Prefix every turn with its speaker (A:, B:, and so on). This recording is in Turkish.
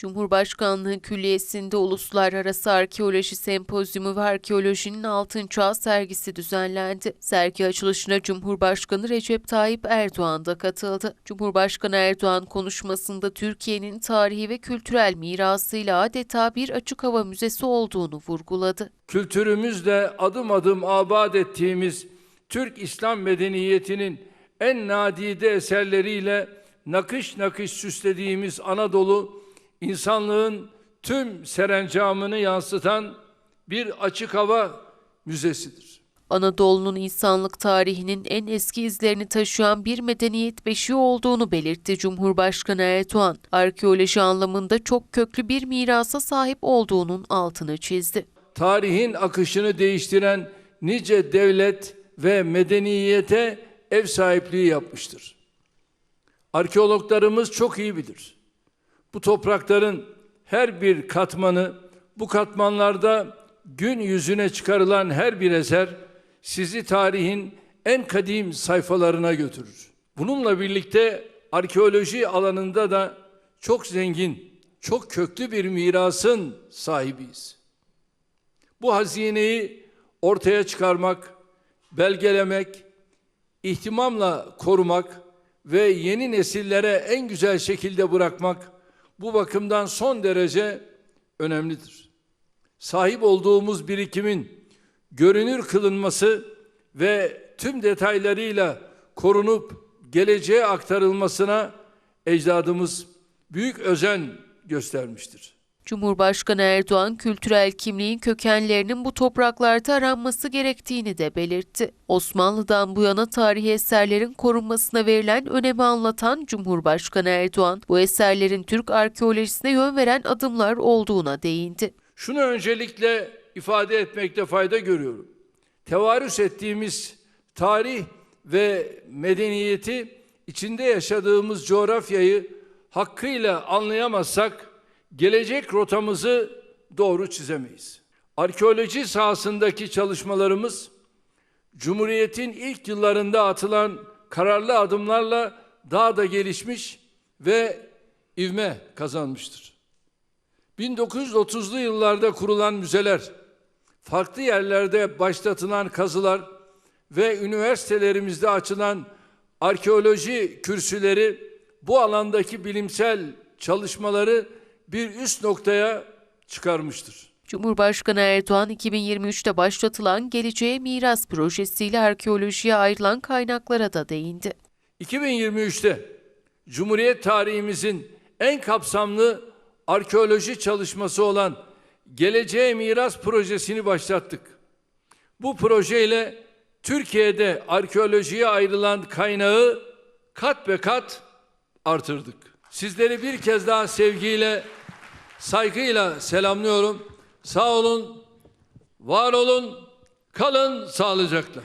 A: Cumhurbaşkanlığı Külliyesi'nde Uluslararası Arkeoloji Sempozyumu ve Arkeolojinin Altın Çağ sergisi düzenlendi. Sergi açılışına Cumhurbaşkanı Recep Tayyip Erdoğan da katıldı. Cumhurbaşkanı Erdoğan konuşmasında Türkiye'nin tarihi ve kültürel mirasıyla adeta bir açık hava müzesi olduğunu vurguladı.
B: kültürümüzle adım adım abad ettiğimiz Türk İslam medeniyetinin en nadide eserleriyle nakış nakış süslediğimiz Anadolu, insanlığın tüm serencamını yansıtan bir açık hava müzesidir.
A: Anadolu'nun insanlık tarihinin en eski izlerini taşıyan bir medeniyet beşiği olduğunu belirtti Cumhurbaşkanı Erdoğan. Arkeoloji anlamında çok köklü bir mirasa sahip olduğunun altını çizdi.
B: Tarihin akışını değiştiren nice devlet ve medeniyete ev sahipliği yapmıştır. Arkeologlarımız çok iyi bilir. Bu toprakların her bir katmanı, bu katmanlarda gün yüzüne çıkarılan her bir eser sizi tarihin en kadim sayfalarına götürür. Bununla birlikte arkeoloji alanında da çok zengin, çok köklü bir mirasın sahibiyiz. Bu hazineyi ortaya çıkarmak, belgelemek, ihtimamla korumak ve yeni nesillere en güzel şekilde bırakmak bu bakımdan son derece önemlidir. Sahip olduğumuz birikimin görünür kılınması ve tüm detaylarıyla korunup geleceğe aktarılmasına ecdadımız büyük özen göstermiştir.
A: Cumhurbaşkanı Erdoğan kültürel kimliğin kökenlerinin bu topraklarda aranması gerektiğini de belirtti. Osmanlı'dan bu yana tarihi eserlerin korunmasına verilen önemi anlatan Cumhurbaşkanı Erdoğan, bu eserlerin Türk arkeolojisine yön veren adımlar olduğuna değindi.
B: Şunu öncelikle ifade etmekte fayda görüyorum. Tevarüs ettiğimiz tarih ve medeniyeti içinde yaşadığımız coğrafyayı hakkıyla anlayamazsak gelecek rotamızı doğru çizemeyiz. Arkeoloji sahasındaki çalışmalarımız Cumhuriyet'in ilk yıllarında atılan kararlı adımlarla daha da gelişmiş ve ivme kazanmıştır. 1930'lu yıllarda kurulan müzeler, farklı yerlerde başlatılan kazılar ve üniversitelerimizde açılan arkeoloji kürsüleri bu alandaki bilimsel çalışmaları bir üst noktaya çıkarmıştır.
A: Cumhurbaşkanı Erdoğan 2023'te başlatılan Geleceğe Miras projesiyle arkeolojiye ayrılan kaynaklara da değindi.
B: 2023'te Cumhuriyet tarihimizin en kapsamlı arkeoloji çalışması olan Geleceğe Miras projesini başlattık. Bu projeyle Türkiye'de arkeolojiye ayrılan kaynağı kat be kat artırdık. Sizleri bir kez daha sevgiyle, saygıyla selamlıyorum. Sağ olun, var olun, kalın sağlıcakla.